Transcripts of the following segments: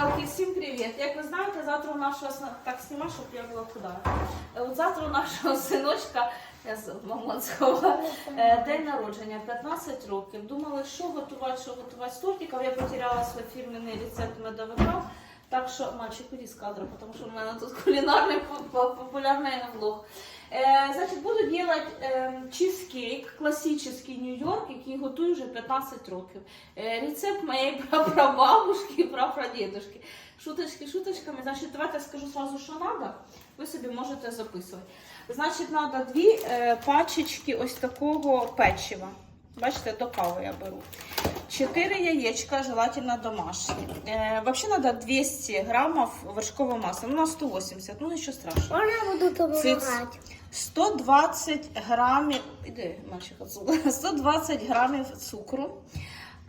Рибалки, всім привіт! Як ви знаєте, завтра у нашого так знімаю, щоб я була куди. От завтра у нашого синочка, я з мамон сховала, е, день народження, 15 років. Думали, що готувати, що готувати з тортиків. Я потеряла свій фірменний рецепт медовика. Так що, мальчик, іди з кадра, тому що в мене тут кулінарний по- по- популярний влог. Е, значить, буду делать е, чизкейк, класичний Нью-Йорк, який готую вже 15 років. Е, рецепт моєї прапрабабушки і прапрадідушки. Шуточки шуточками. Значить, давайте скажу сразу, що треба. Ви собі можете записувати. Значить, треба дві пачечки ось такого печива. Бачите, до кави я беру. 4 яєчка, желательно домашні. Е, вообще надо 200 граммов вершкового масла. Ну, на 180, ну нічого страшного. Можно буду Циц. Помогать? 120 грамів, іди, мальчик, 120 грамів цукру,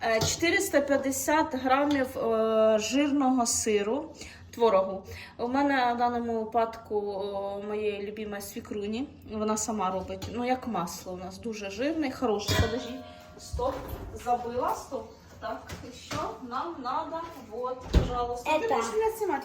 е, 450 грамів е, жирного сиру, творогу. У мене в даному випадку моєї любимої свікруні, вона сама робить, ну як масло у нас, дуже жирний, хороший. Подожди, стоп, забыла, стоп. Так, еще нам надо, вот, пожалуйста. Ты Это. можешь меня снимать.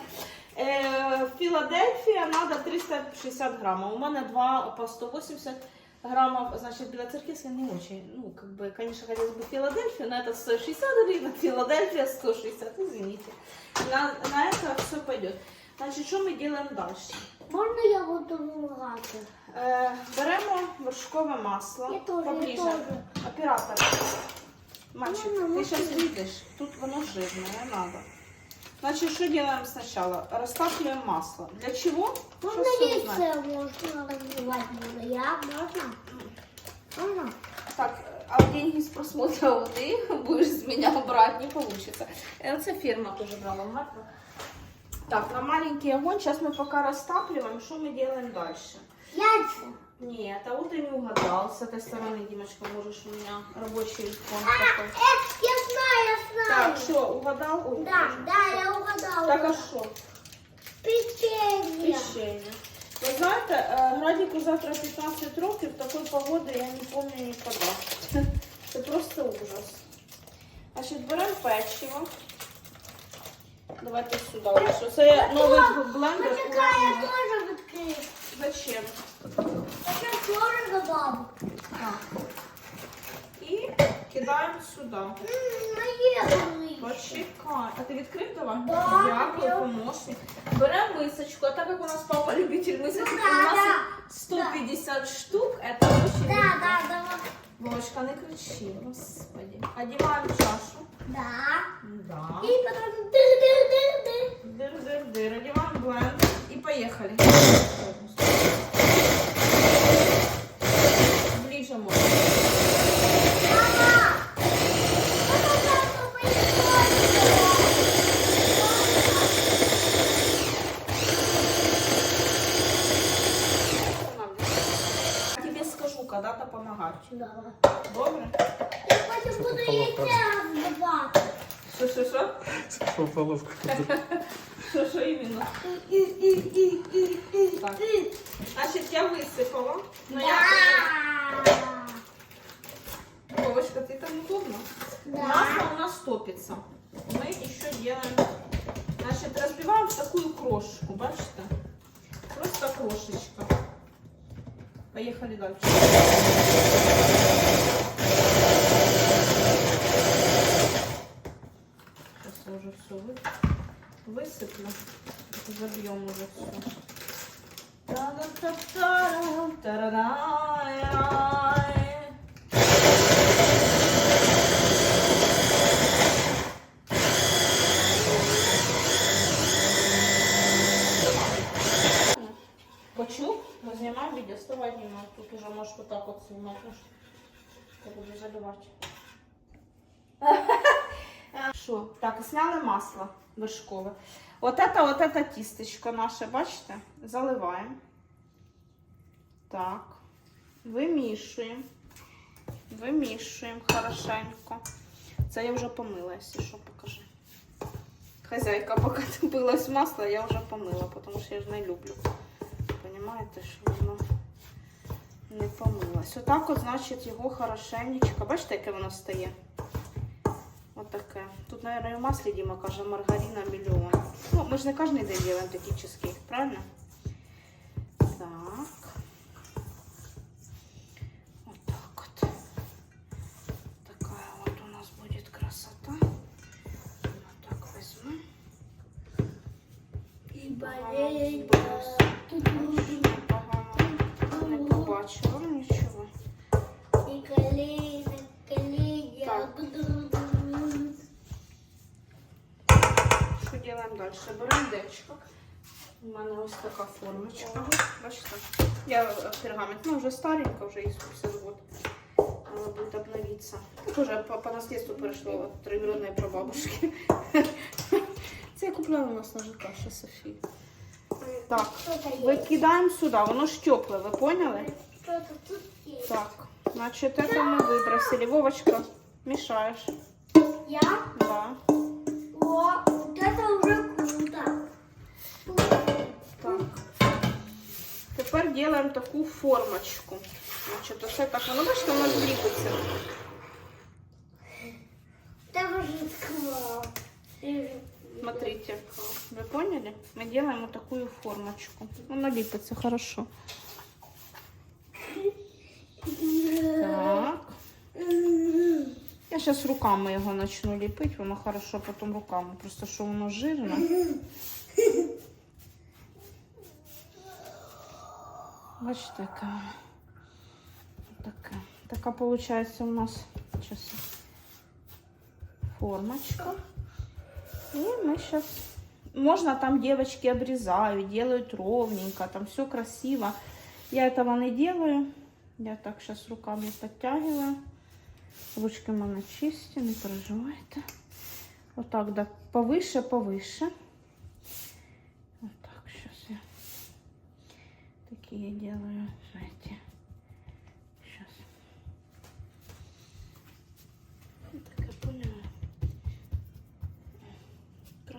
Е, Філадельфія надо 360 граммов. У мене два по 180 граммов. Значит, белоцерковская не очень. Ну, как бы, конечно, хотелось бы Филадельфию, но это 160 гривен, Филадельфия 160, извините. На, на это все пойдет. Значит, что мы делаем дальше? Можно я буду помогать? Е, беремо вершкове масло. Я тоже, я Поближе. тоже. Оператор. Мальчик, сейчас я? видишь, тут оно жирное, надо. Значит, что делаем сначала? Растапливаем масло. Для чего? Можно яйцо можно разливать буду? Я? Можно? Можно? Так, а деньги с просмотра вот ты будешь с меня брать, не получится. Это фирма тоже брала марку. Так, на маленький огонь. Сейчас мы пока растапливаем. Что мы делаем дальше? Яйца. Нет, а вот ты не угадал. С этой стороны, Димочка, можешь у меня рабочий фон А, такой. э, я знаю, я знаю. Так, что, угадал? Ой, Да, боже. да, я угадала. Так, а что? Печенье. Печенье. Ви знаєте, е, Градіку завтра 15 років, такої погоди я не пам'ятаю ніколи. Це просто ужас. Значить, беремо печиво. Давайте сюди. лише. Це я новий блендер. Почекай, я тоже открою. Зачем? Я тоже добавлю. Так. І кидаємо сюди. М, Наелась. Почекай. А ти відкрив давай? Да, Дякую, я- помощник. Беремо мисочку. А так як у нас папа любитель мисочки, Ну у да, нас да. їх 150 штук. Это очень Да, легко. да, давай. Вовочка, не кричи, господи. Одіваємо чашу. Да. Да. И потом дыр-дыр-дыр-дыр. Дыр-дыр-дыр. Одіваємо блендер і поїхали. Ближе можна. Помогать. Давай. Добре? Я потом буду яйца разбивать. Що, що, що? В. Що, що іменно? Так. Значить, я висипала. Ну, я... Вовочка, ты там удобно? Да. Масло у нас топится. Мы еще делаем, значит, разбиваем в такую крошку, бачите? Просто крошечка. Поехали дальше. Сейчас я уже все вы... высыплю. Забьем уже все. Та-да-та-та-рам, Мы снимаем видео, вставай, Дима. Тут уже можешь вот так вот снимать. ну, Я буду заливать. Що? Так, сняли масло вершкове. Вот это, вот это тістечко наше, бачите? Заливаємо. Так. Вимішуємо. Вимішуємо хорошенько. Це я вже помила, якщо що, покажи. Хазяйка, поки топилось масло, я вже помила, тому що я ж не люблю. Понимаєте, що воно не помилось. Отак от, значить, його хорошенечко. Бачите, яке воно стає? Отаке. Тут, мабуть, і в маслі Діма каже, маргарина мільйон. мы же не каждый день делаем такие чизкейк, правильно? Так. Вот так вот. Такая вот у нас будет красота. Вот так возьму. І болить. Погано. Не побачила нічого. І коліна, коліна. Так. Що робимо далі? Беремо дечко. У мене ось така формочка. Бачите? Я е, пергамент, ну вже старенька, вже 50 год. Надо будет обновиться. Так уже по, по наследству перейшло от троюродної прабабушки. Це я купляла у нас на ЖК ще Софії. Так, Що-то є. викидаємо сюди, воно ж тепле, ви поняли? Що-то тут є. Так, значит, это мы выбросили. Вовочка, мешаешь. Я? Да. О, вот это уже круто. Так. Тепер делаем таку формочку. Значить, оце так, воно бачите, воно зліпиться. Поняли? Мы делаем вот такую формочку. Она липится хорошо. Так. Я сейчас руками його начну ліпити, воно хорошо потім руками. Просто що воно жирне. Бачите, яка. Така. Така получается у нас сейчас формочка. И мы сейчас... Можно там девочки обрезают, делают ровненько, там все красиво. Я этого не делаю. Я так сейчас руками подтягиваю. Ручки у мене чисті, не переживайте. Вот так, да, повыше, повыше. Вот так, сейчас я такие делаю, знаете.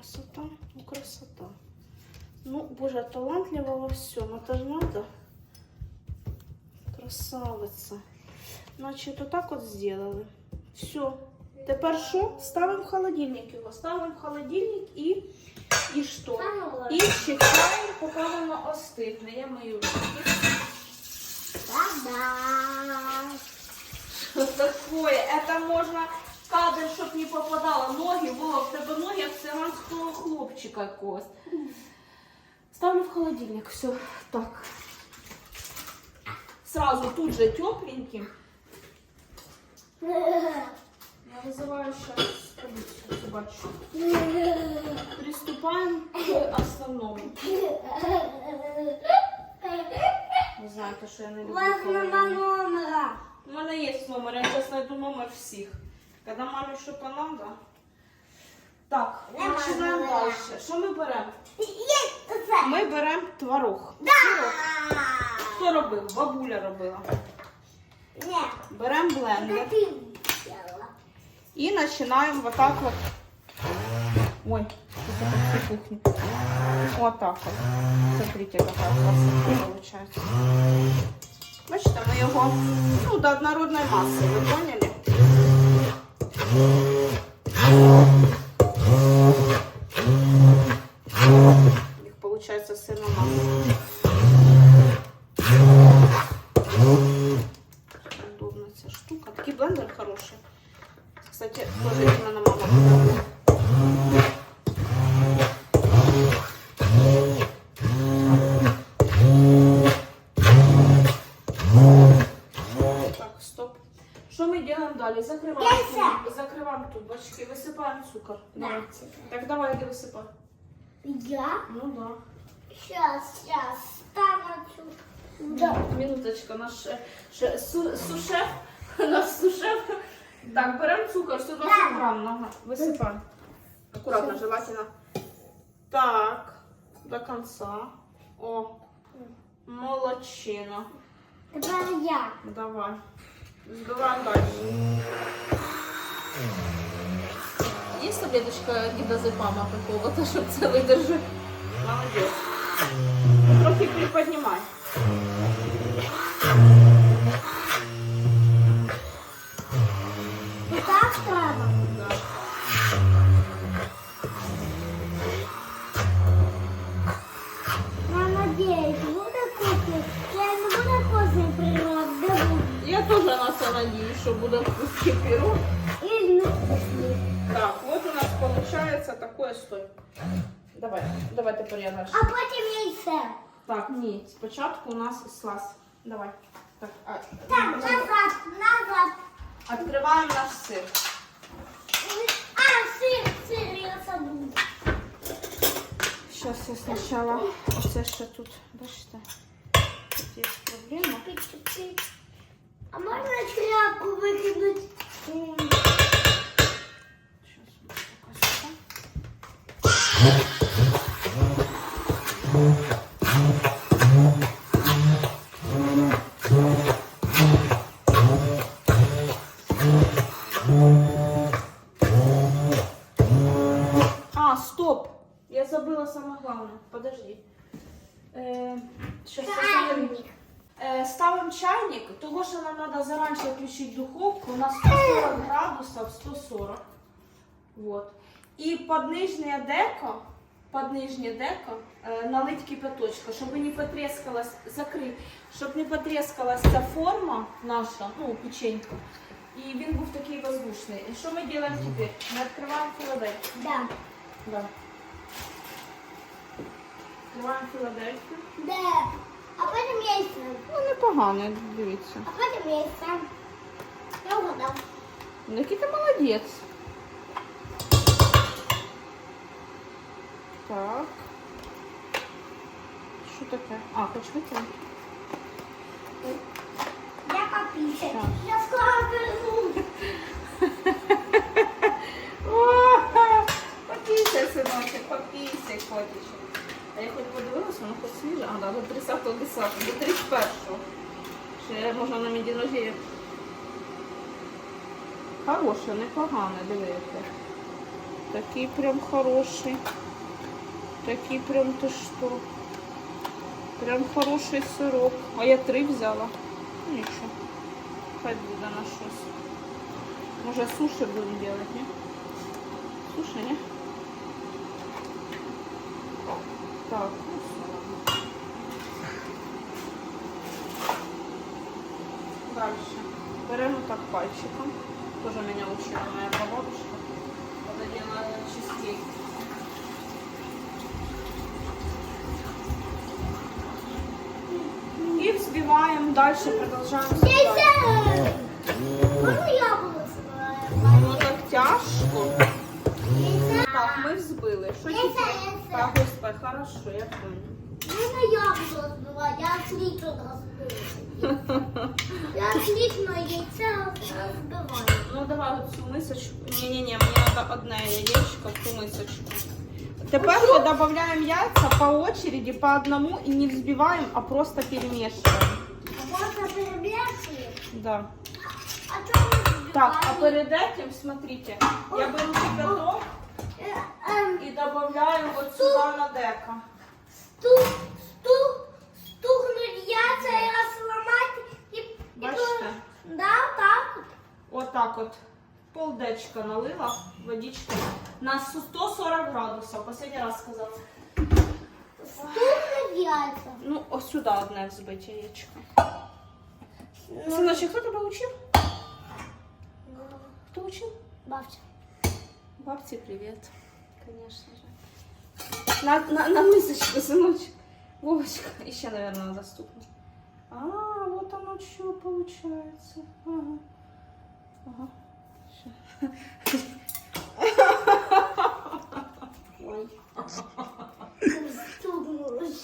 Красота, ну красота. Ну, боже, талантлива во всем. Это же надо. Красавица. Значить, отак от зробили. Все. Тепер що? Ставимо в холодильник його. Ставимо в холодильник і, і що? І чекаємо, поки воно остигне. Я мию руки. Та-да. Що такое? Это можна в кадр, щоб не попадало. Ноги, Вова, в тебе ноги як циганського хлопчика якогось. Ставлю в холодильник. Все. Так. Сразу тут же тепленьким. Я вызываю сейчас полицию собачью. Приступаем к основному. Ви знаєте, що я не У люблю. вас коли нема номера. У мене є номер, я зараз знайду номер всіх. Коли мамі що надо. Так, Нема починаємо номера. далі. Що ми беремо? Є це. Ми беремо творог. Да. Хто робив? Бабуля робила. Ні, Беремо блендер ти взяла. і починаємо вот так вот. Ой, это по всей кухне. Вот так вот. Смотрите, какая красота получается. Бачите, ми його ну, до однородної маси, ви поняли? Да. Минуточка, наш е, ще су, сушеф, наш сушеф. Так, беремо цукор, 120 Да. грам, нога. Висипай. Аккуратно, желательно. Так, до конца. О, молодчина. Тепер я. Давай. Збиваємо дальше. Є таблеточка гідозепама какого-то, щоб це видержати? Молодець. Трохи приподнімай. что будет вкусный пирог. І вкусний. Так, вот у нас получается такое, стой. Давай, давай тепер я дальше. А потім яйце. Так, ні, спочатку у нас слаз. Давай. Так, а, Так, назад, назад. Открываем наш сыр. А, сир, сир, я забув. Сейчас я сначала... Оце ще тут, бачите, тут є проблема. Пик-пик. А можна тряпку викинути? М, Щас градусів, 140. Вот. І під нижнє деко, під нижнє деко е, налить кипяточка, щоб не потрескалась, закрить, щоб не потрескалась ця форма наша, ну, печенька. І він був такий воздушний. І що ми робимо тепер? Ми відкриваємо Філадельфію. Да. Да. Відкриваємо Філадельфію. Де? А потім яйце. Ну, непогано, дивіться. А потім яйце. Я вгадав. Ну, який ти молодець. Так. Що таке? А, хоч витягнути. Я попісяю. Я скоро верну. Попійся, синочок, попійся, котичок. А я хоч подивилася, воно хоч свіже. А, да, до 30-го 10 до 31-го. Ще можна на медіножі. Хороше, непогане, дивіться. Такий прям хороший. Такий прям ти що. Прям хороший сирок. А я три взяла. Ну, Нічого. Хай буде на щось. Може суши будемо делать, ні? Суши, ні? Так, Учила моя бабушка. Делала чизкейк. И взбиваем дальше, продолжаем взбивать. Ну так тяжко. Так, ми взбили. Що тепер? Так, господи, хорошо, я понял. Можна яблуко збивати, я отлично розбиваю. Я отлично яйце розбиваю. Ну давай оцю мисочку. Ні-ні-ні, мені треба одне яєчко в ту мисочку. Тепер ми додаємо яйця по очереди, по одному і не взбиваємо, а просто перемішуємо. А можна перемішувати? Да. А чому не збивати? Так, а перед этим, смотрите, я беру кипяток Е, ем, и добавляю вот сюда на деко. стук, стук, стукнуть яйця і розламати і... і Бачите? то- Да, так. Вот так вот. Полдечка налила водички на 140 градусов. Последний раз сказала. Стукнуть яйця. Ну, ось сюди одне взбить яєчко. Синочек, хто тебе учив? Хто учив? Бабця. Бабці привіт. Конечно же. На, на, на мисочку, сыночек. Вовочка. Еще, наверное, надо стукнуть. А, вот оно что получается. Ага. Ага. Ща. Ой. Стукнулась.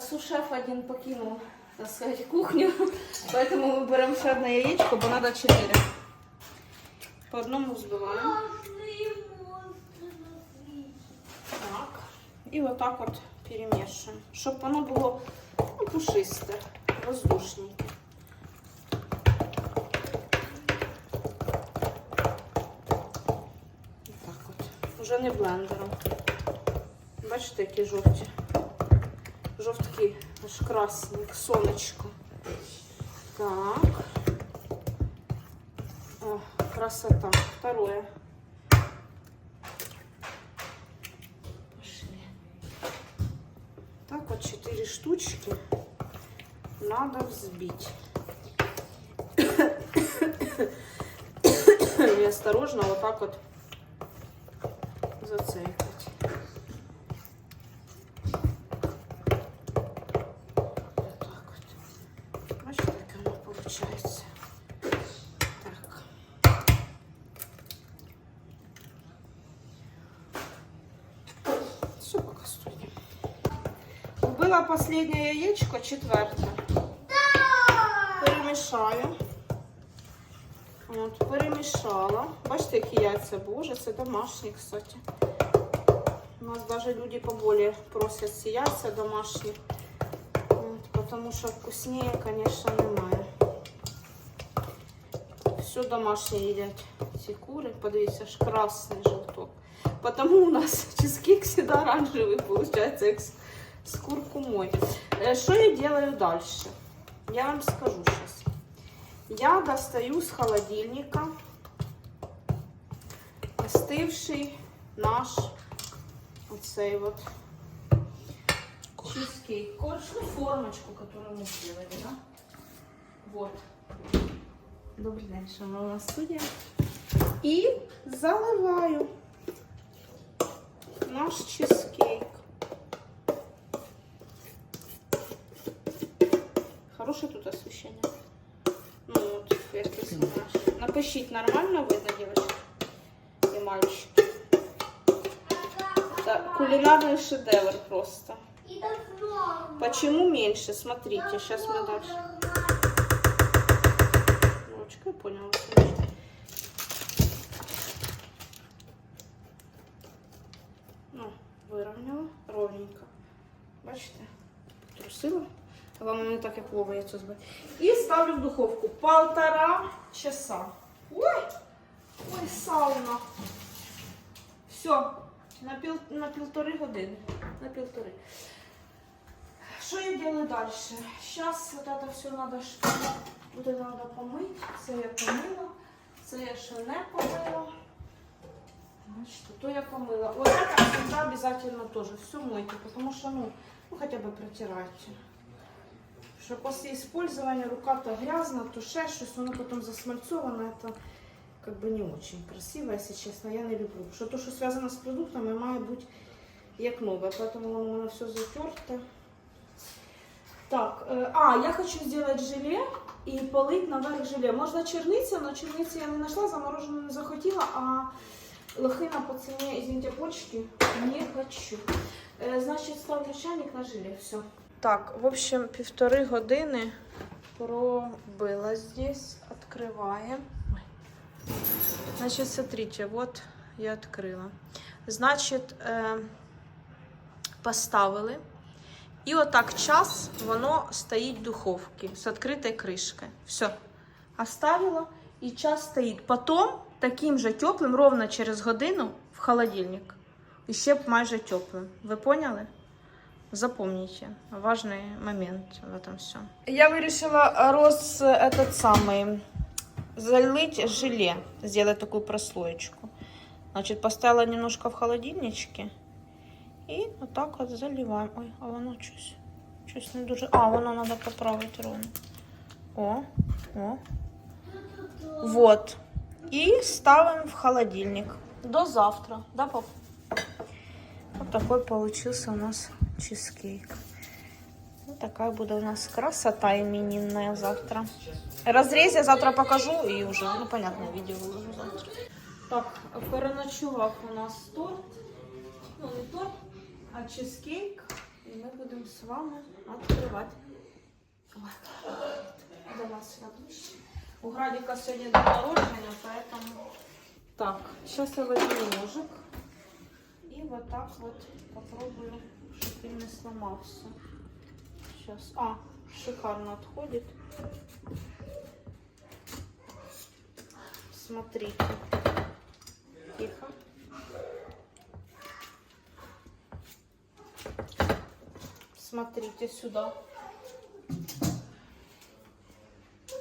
Сушеф один покинул, так сказать, кухню. Поэтому мы берем еще одно яичко, бо надо 4. По одному взбиваем. Так. І отак от перемішуємо, щоб воно було ну, пушисте, воздушненьке. Так от. Уже не блендером. Бачите, які жовті. жовтки, аж красный як сонечко. Так. О, красота. Второе. Пошли. Так вот четыре штучки надо взбить. И осторожно вот так вот зацепить. последнее яєчко, четверте. Перемішаю. От, перемішала. Бачите, які яйця, боже, це домашні, кстати. У нас даже люди поболее просять ці яйця домашні. От, потому що вкуснее, конечно, немає. Все домашнє їдять ці кури. Подивіться, аж красний желток. Потому у нас чизкейк всегда оранжевый получается, з куркумой. Э, Что я делаю дальше? Я вам скажу сейчас. Я достаю с холодильника остывший наш оцей вот чизкейк. Корж, ну, формочку, которую мы сделали, да? Вот. Добрый день, шановна студия. И заливаю наш чизкейк. Хорошее тут освещение. Ну вот, ти знаєш. Напишіть, нормально видно, девочки и мальчики. Да, кулинарный шедевр просто. Почему меньше? Смотрите, сейчас мы дальше. Ручка, я поняла. Вам не так, як Вова яйцо збив. І ставлю в духовку полтора часа. Ой! Ой, сауна. Все, на, пів, на півтори години. На півтори. Что я делаю дальше? Сейчас вот это все надо, ш- вот это надо помыть. Це я помила, це я ще не помила. Значит, то я помыла. Вот это всегда обязательно тоже все мойте, потому что, ну, ну хотя бы протирайте. Что после использования рука-то грязна, то ще щось, воно потом засмальцовано, это как бы не очень красиво, если честно, я не люблю. Что то, что связано с продуктами, має бути як нове, поэтому у мене все затерто. Так, э, а, я хочу сделать желе и полить наверх желе. Можно черница, но черницы я не нашла, замороженную не захотела, а лохина по цене, извините, почки не хочу. Э, значит, ставлю чайник на желе, все. Так, в общем, півтори години пробила здесь. Открываем. Ой. Значит, смотрите, вот я открыла. Значит, э, поставили. І отак час воно стоїть в духовці з відкритою кришкою. Все. Оставила і час стоїть. Потім таким же теплим, ровно через годину в холодильник. І ще майже теплим. Ви поняли? Запомните, важный момент в этом все. Я вирішила роз этот самый залить желе, сделать такую прослоечку. Значит, поставила немножко в холодильничке. І отак от заливаємо. Ой, а воно щось, щось не дуже. А, воно треба поправити ровно. О, о. Вот. І ставимо в холодильник. До завтра. Да, пап? Вот такой получился у нас чизкейк. Вот такая будет у нас красота именинная завтра. Разрез я завтра покажу и уже, ну понятно, видео выложу завтра. Так, переночував у нас торт. Ну, не торт, а чизкейк. І ми будемо з вами відкривати. Ой, до вас сюди ближче. У Градіка сьогодні день народження, поэтому... Так, сейчас я возьму ножик. И вот так вот попробую, чтобы он не сломался. Сейчас. А, шикарно отходит. Смотрите. Тихо. Смотрите сюда.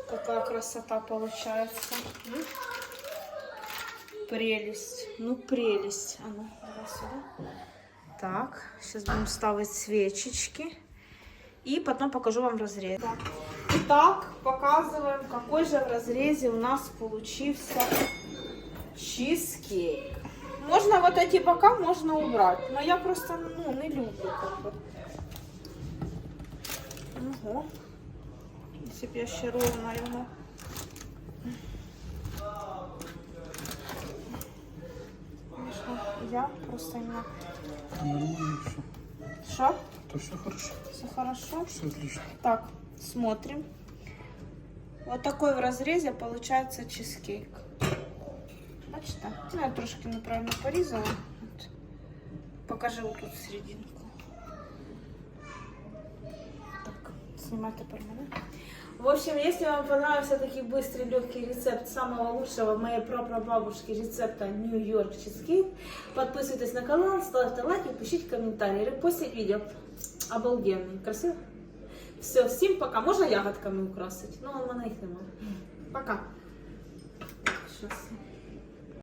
Какая красота получается. Прелесть. Ну, прелесть. А ну, давай сюда. Так, сейчас будем ставить свечечки. и потом покажу вам разрез. Итак, показываем, какой же в разрезе у нас получился чизкейк. Можно вот эти бока можно убрать, но я просто ну, не люблю. Как бы. Ого. Если б я ще ровно йому. Я просто не... Нормально все. Что? То все хорошо. Все хорошо? Все отлично. Так, смотрим. Вот такой в разрезе получается чизкейк. Бачите? Ну, я трошки неправильно порізала. От. Покажи вот тут серединку. Так, снимай тепер мене. В общем, если вам понравился такой быстрый, легкий рецепт самого лучшего моей прапрабабушки рецепта Нью-Йорк чизкейк, подписывайтесь на канал, ставьте лайки, пишите комментарии, репостите видео. Обалденный. Красиво? Все, всім пока. Можна ягодками украсити? Ну, у мене їх немає. Пока. Щас.